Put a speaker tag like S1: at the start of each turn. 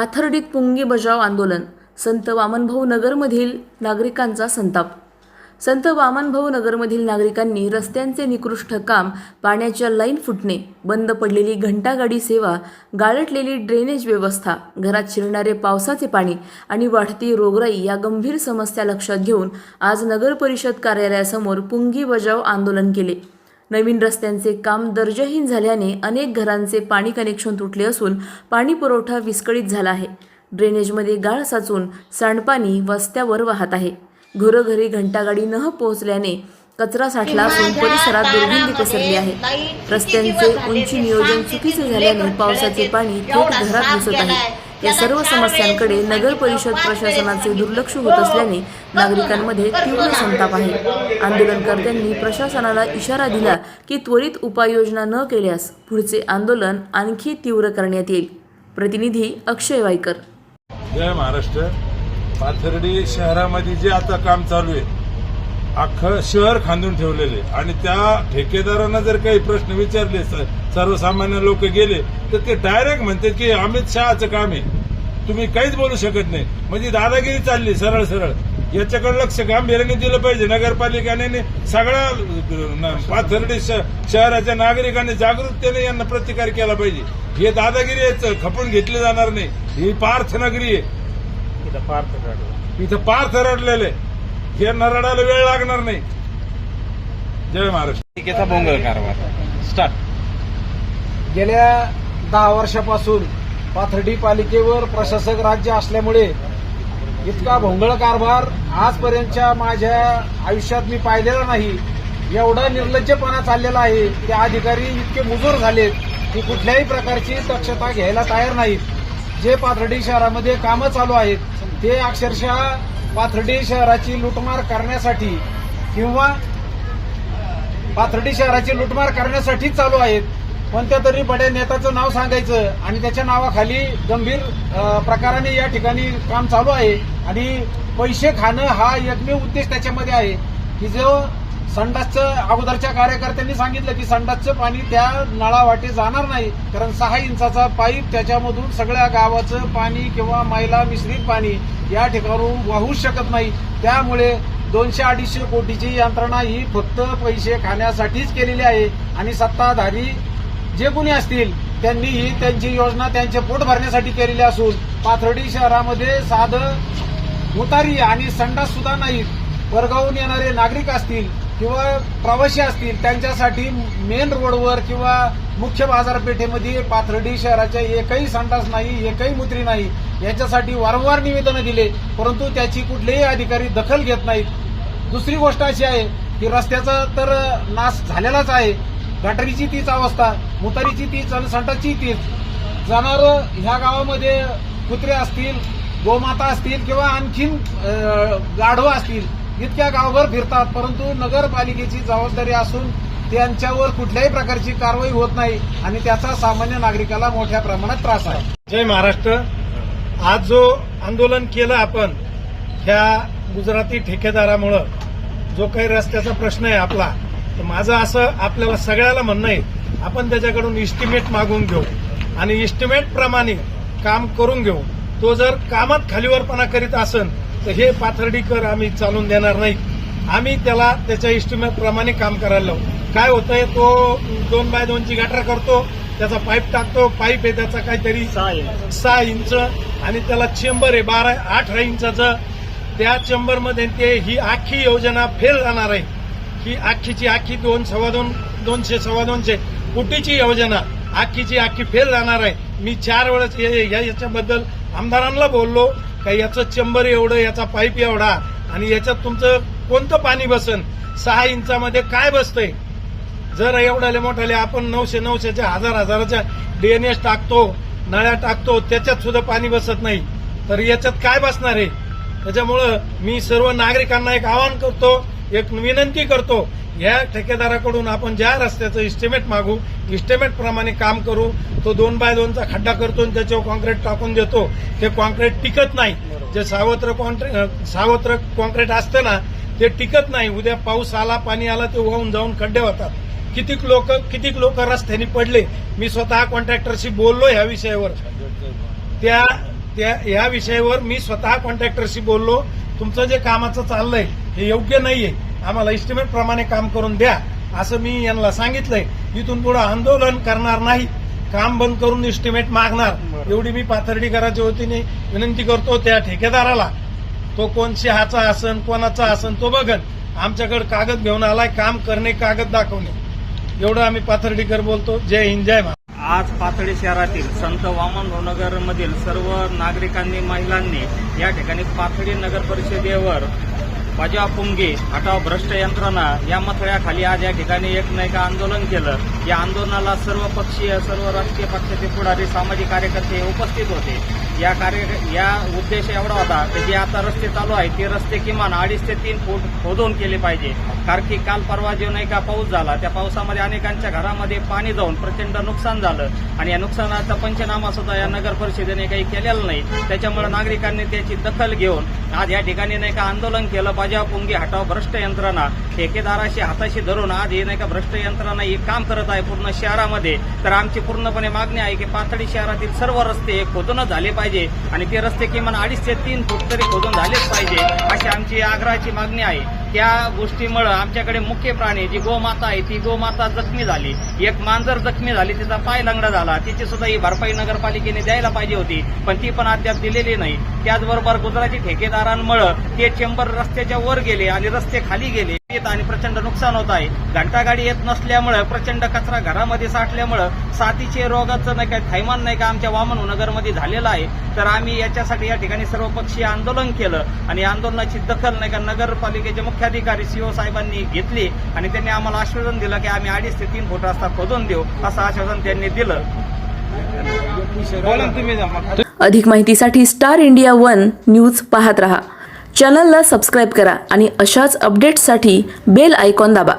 S1: पाथर्डीत पुंगी बजाव आंदोलन संत वामनभाऊ नगरमधील नागरिकांचा संताप. संत वामनभाऊ नगरमधील नागरिकांनी रस्त्यांचे निकृष्ट काम पाण्याच्या लाईन फुटणे बंद पडलेली घंटागाडी सेवा गाळटलेली ड्रेनेज व्यवस्था घरात शिरणारे पावसाचे पाणी आणि वाढती रोगराई या गंभीर समस्या लक्षात घेऊन आज नगर परिषद कार्यालयासमोर पुंगी बजाव आंदोलन केले. नवीन रस्त्यांचे काम दर्जाहीन झाल्याने अनेक घरांचे पाणी कनेक्शन तुटले असून पाणी पुरवठा विस्कळीत झाला आहे. ड्रेनेजमध्ये गाळ साचून सांडपाणी वस्त्यावर वाहत आहे. घरोघरी घंटागाडी न पोहोचल्याने कचरा साठला असून परिसरात दुर्गंधी पसरली आहे. रस्त्यांचे उंची नियोजन चुकीचे झाल्याने पावसाचे पाणी थेट घरात घुसत आहे. या सर्व समस्यांकडे नगर परिषद प्रशासनाचे दुर्लक्ष होत असल्याने नागरिकांमध्ये तीव्र संताप आहे. आंदोलनकर्त्यांनी प्रशासनाला इशारा दिला की त्वरित उपाययोजना न केल्यास पुढचे आंदोलन आणखी तीव्र करण्यात येईल. प्रतिनिधी अक्षय वायकर.
S2: जय महाराष्ट्र. पाथर्डी शहरामध्ये जे आता काम चालू आहे अख्खं शहर खांदून ठेवलेले. आणि त्या ठेकेदारांना जर काही प्रश्न विचारले सर्वसामान्य लोक गेले तर ते डायरेक्ट म्हणतात की अमित शहाचं काम आहे. तुम्ही काहीच बोलू शकत नाही. म्हणजे दादागिरी चालली सरळ सरळ. याच्याकडे लक्ष गांभीर्याने दिलं पाहिजे. नगरपालिकेने सगळ्या पाथर्डी शहराच्या नागरिकांनी जागरूकतेने यांना प्रतिकार केला पाहिजे. हे दादागिरी आहे, खपून घेतली जाणार नाही. ही पार्थ नगरी आहे. इथं पार्थ रडलेले. हे नरडायला वेळ लागणार नाही. जय महाराष्ट्र.
S3: बोंगळ कारभार. स्टार्ट
S4: गेल्या दहा वर्षापासून पाथर्डी पालिकेवर प्रशासक राज्य असल्यामुळे इतका भोंगळ कारभार आजपर्यंतच्या माझ्या आयुष्यात मी पाहिलेला नाही. एवढा निर्लज्जपणा चाललेला आहे ते अधिकारी इतके मुजोर झालेत की कुठल्याही प्रकारची दक्षता घ्यायला तयार नाहीत. जे पाथर्डी शहरामध्ये कामं चालू आहेत ते अक्षरशः पाथर्डी शहराची लुटमार करण्यासाठी किंवा पाथर्डी शहराची लुटमार करण्यासाठीच चालू आहेत. कोणत्या तरी बड्या नेत्याचं नाव सांगायचं आणि त्याच्या नावाखाली गंभीर प्रकाराने या ठिकाणी काम चालू आहे. आणि पैसे खाणं हा एकमेव उद्देश त्याच्यामध्ये आहे. की जो संडासचं अगोदरच्या कार्यकर्त्यांनी सांगितलं की संडासचं पाणी त्या नळावाटे जाणार नाही कारण सहा इंचाचा पाईप त्याच्यामधून सगळ्या गावाचं पाणी किंवा मैला मिश्रित पाणी या ठिकाणून वाहूच शकत नाही. त्यामुळे दोनशे अडीचशे कोटीची यंत्रणा ही फक्त पैसे खाण्यासाठीच केलेली आहे आणि सत्ताधारी जे कोणी असतील त्यांनी ही त्यांची योजना त्यांचे पोट भरण्यासाठी केलेली असून पाथर्डी शहरामध्ये साधं उतारी आणि संडास सुद्धा नाहीत. वर्गावून येणारे नागरिक असतील किंवा प्रवासी असतील त्यांच्यासाठी मेन रोडवर किंवा मुख्य बाजारपेठेमध्ये पाथर्डी शहराच्या एकही संडास नाही एकही मुत्री नाही याच्यासाठी वारंवार निवेदनं दिले परंतु त्याची कुठलेही अधिकारी दखल घेत नाहीत. दुसरी गोष्ट अशी आहे की रस्त्याचा तर नाश झालेलाच आहे. गटारीची तीच अवस्था मुतारीची तीच आणि संटाची तीच. जाणारं ह्या गावामध्ये कुत्रे असतील गोमाता असतील किंवा आणखीन अं, गाढवं असतील इतक्या गावभर फिरतात परंतु नगरपालिकेची जबाबदारी असून त्यांच्यावर कुठल्याही प्रकारची कारवाई होत नाही आणि त्याचा सामान्य नागरिकाला मोठ्या प्रमाणात त्रास आहे.
S5: जय महाराष्ट्र. आज जो आंदोलन केलं आपण ह्या गुजराती ठेकेदारामुळं जो काही रस्त्याचा प्रश्न आहे आपला तर माझं असं आपल्याला सगळ्याला म्हणणं आहे आपण त्याच्याकडून इस्टिमेट मागून घेऊ आणि इस्टिमेट प्रमाणे काम करून घेऊ. तो जर कामात खालीवरपणा करीत असेल तर हे पाथर्डीकर आम्ही चालून देणार नाही. आम्ही त्याला त्याच्या इस्टिमेट प्रमाणे काम करायला लावू. काय होतंय तो दोन बाय दोनची गटर करतो त्याचा पाईप टाकतो पाईप आहे त्याचा काहीतरी सहा इंच. आणि त्याला चेंबर आहे बारा अठरा इंचाचं. त्या चेंबरमध्ये ते ही आखी योजना फेल जाणार आहे. ही आखीची आखी दोन सव्वा दोन दोनशे सव्वा दोनशे. कोटीची योजना आखीची आखी फेल जाणार आहे. मी चार वेळेस याच्याबद्दल आमदारांना बोललो. का याचं चेंबर एवढं याचा पाईप एवढा आणि याच्यात तुमचं कोणतं पाणी बसन? सहा इंचामध्ये काय बसतंय? जर एवढ्याले मोठ्याले आपण नऊशे नऊशेच्या हजार हजाराच्या डीएनएस टाकतो नळ्या टाकतो त्याच्यात सुद्धा पाणी बसत नाही. तर याच्यात काय बसणार आहे? त्याच्यामुळं मी सर्व नागरिकांना एक आवाहन करतो एक विनंती करतो या ठेकेदाराकडून आपण ज्या रस्त्याचं इस्टिमेट मागू इस्टिमेट प्रमाणे काम करू तो दोन बाय दोनचा खड्डा करतो आणि त्याच्यावर कॉन्क्रीट टाकून देतो. ते कॉन्क्रीट टिकत नाही. जे सावत्र कॉन्ट्रे- सावत्र कॉन्क्रीट असतं ना ते टिकत नाही. उद्या पाऊस आला पाणी आला ते वाहून जाऊन खड्डे होतात. कितीक लोक कितीक लोक रस्त्याने पडले? मी स्वतः कॉन्ट्रॅक्टरशी बोललो ह्या विषयावर. त्या त्या या विषयावर मी स्वतः कॉन्ट्रॅक्टरशी बोललो. तुमचं जे कामाचं चाललंय हे योग्य नाहीये. आम्हाला इस्टिमेट प्रमाणे काम करून द्या. असं मी यांना सांगितलंय. इथून पुढे आंदोलन करणार नाही. काम बंद करून इस्टिमेट मागणार. एवढी मी पाथर्डीकराच्या वतीने विनंती करतो त्या ठेकेदाराला. तो कोण शहाचा असन कोणाचा असन तो बघन. आमच्याकडे कागद घेऊन आलाय काम करणे कागद दाखवणे. एवढं आम्ही पाथर्डीकर बोलतो. जय हिंद जय महाराज
S3: आज पाथर्डी शहरातील संत वामन नगर मधील सर्व नागरिकांनी महिलांनी या ठिकाणी पाथर्डी नगर परिषदेवर बजाव पुंगी हटाव भ्रष्ट यंत्रणा या मथळ्याखाली आज या ठिकाणी एक नाही का आंदोलन केलं. या आंदोलनाला सर्व पक्षीय सर्व राजकीय पक्षाचे पुढारी सामाजिक कार्यकर्ते उपस्थित होते. या कार्य या उद्देश एवढा होता की जे आता रस्ते चालू आहे ते रस्ते किमान अडीच ते तीन फूट खोदून केले पाहिजे. कारण की काल परवा जो नाही का पाऊस झाला त्या पावसामध्ये अनेकांच्या घरामध्ये पाणी जाऊन प्रचंड नुकसान झालं. आणि या नुकसानाचा पंचनामा सुद्धा या नगर परिषदेने काही केलेला नाही. त्याच्यामुळे नागरिकांनी त्याची दखल घेऊन आज या ठिकाणी नाही का आंदोलन केलं. बजाव पुंगी हटाव भ्रष्ट यंत्रणा. ठेकेदाराशी हाताशी धरून आज हे नाही का भ्रष्ट यंत्रणा ही काम करत आहे पूर्ण शहरामध्ये. तर आमची पूर्णपणे मागणी आहे की पाथडी शहरातील सर्व रस्ते हे खोदूनच झाले पाहिजे. पाहिजे आणि ते रस्ते किमान अडीच ते तीन फूट तरी खोदून झालेच पाहिजे अशी आमची आग्रहाची मागणी आहे. त्या गोष्टीमुळं आमच्याकडे मुख्य प्राणी जी गोमाता आहे ती गोमाता जखमी झाली. एक मांजर जखमी झाली तिचा पाय लंगडा झाला. तिची सुद्धा ही भरपाई नगरपालिकेने द्यायला पाहिजे होती पण ती पण अद्याप दिलेली नाही. त्याचबरोबर गुजराती ठेकेदारांमुळे ते चेंबर रस्त्याच्या वर गेले आणि रस्ते खाली गेले येत आणि प्रचंड नुकसान होत आहे. घंटागाडी येत नसल्यामुळे प्रचंड कचरा घरामध्ये साठल्यामुळे साथीचे रोगाचं नाही काय थैमान नाही का आमच्या वामन नगरमध्ये झालेलं आहे. तर आम्ही याच्यासाठी या ठिकाणी सर्वपक्षीय आंदोलन केलं आणि आंदोलनाची दखल नाही का नगरपालिकेचे मुख्याधिकारी सीओ साहेबांनी घेतली आणि त्यांनी आम्हाला आश्वासन दिलं की आम्ही अडीच ते तीन फूट रस्ता खोदून देऊ असं आश्वासन त्यांनी दिलं.
S1: अधिक माहितीसाठी स्टार इंडिया वन न्यूज पाहत रहा. चॅनलला सबस्क्राईब करा आणि अशाच अपडेट्ससाठी बेल आयकॉन दाबा.